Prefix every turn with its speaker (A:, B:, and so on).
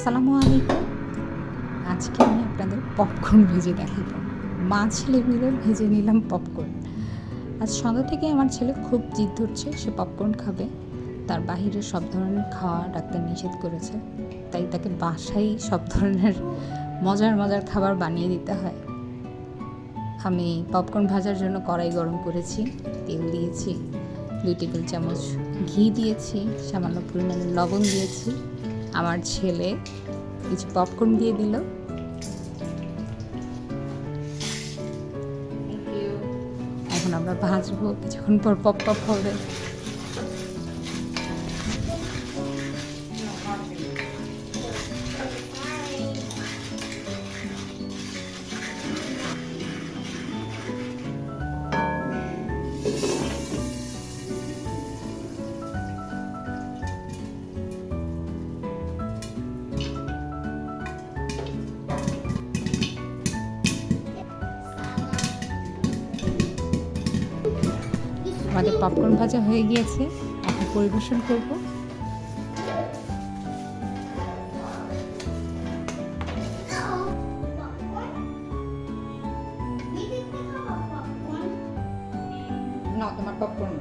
A: আসসালামু আলাইকুম। আজকে আমি আপনাদের পপকর্ন ভেজে দেখাবো। মা ছেলে মিলে ভেজে নিলাম পপকর্ন আজ সন্ধ্যা থেকে আমার ছেলে খুব জিদ ধরছে, সে পপকর্ন খাবে। তার বাহিরে সব ধরনের খাওয়া ডাক্তার নিষেধ করেছে। তাই তাকে বাসায় সব ধরনের মজার মজার খাবার বানিয়ে দিতে হয়। আমি পপকর্ন ভাজার জন্য কড়াই গরম করেছি, তেল দিয়েছি, দুই টেবিল চামচ ঘি দিয়েছি, সামান্য পরিমাণে লবণ দিয়েছি। আমার ছেলে কিছু পপকর্ন দিয়ে দিল। এখন আমরা ভাজবো কিছুক্ষণ পর পপ পপ হবে। আমাদের পপকর্ন ভাজা হয়ে গিয়েছে এখন পরিবেশন করব। না তোমার পপকর্ন